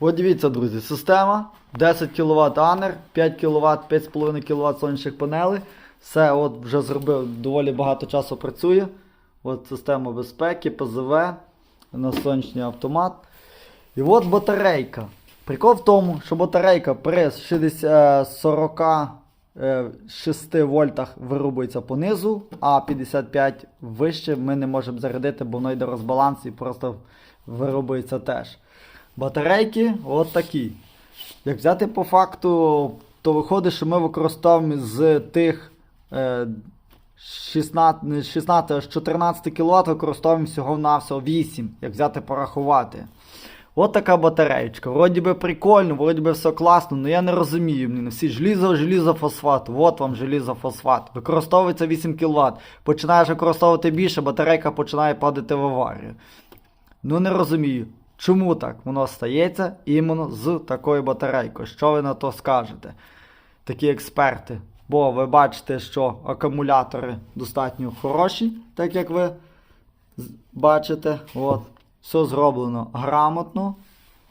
От дивіться, друзі, система 10 кВт анер, 5 кВт, 5,5 кВт сонячних панелей. Все, от вже зробив, доволі багато часу працює. От система безпеки, ПЗВ, на сонячний автомат. І от батарейка. Прикол в тому, що батарейка при 60, 46 вольтах вирубується понизу, а 55 вище ми не можемо зарядити, бо воно йде розбаланс і просто вирубується теж. Батарейки от такі. Як взяти по факту, то виходить, що ми використовуємо з тих е, 16, 16 аж 14 кВт використовуємо всього на всього 8, як взяти порахувати. От така батареєчка. Вроді би прикольно, вроді би все класно, але я не розумію. Блін, всі желізо, желізо, фосфат. От вам желізо, фосфат. Використовується 8 кВт. Починаєш використовувати більше, батарейка починає падати в аварію. Ну не розумію, чому так воно стається іменно з такою батарейкою. Що ви на то скажете? Такі експерти. Бо ви бачите, що акумулятори достатньо хороші, так як ви бачите. От. Все зроблено грамотно,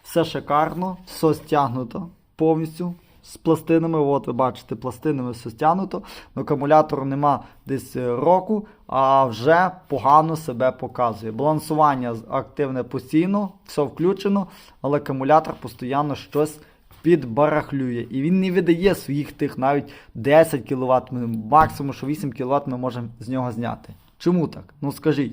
все шикарно, все стягнуто повністю з пластинами. От ви бачите, пластинами все стягнуто. На акумулятору нема десь е, року, а вже погано себе показує. Балансування активне постійно, все включено, але акумулятор постійно щось підбарахлює. І він не видає своїх тих навіть 10 кВт, максимум що 8 кВт ми можемо з нього зняти. Чому так? Ну скажіть.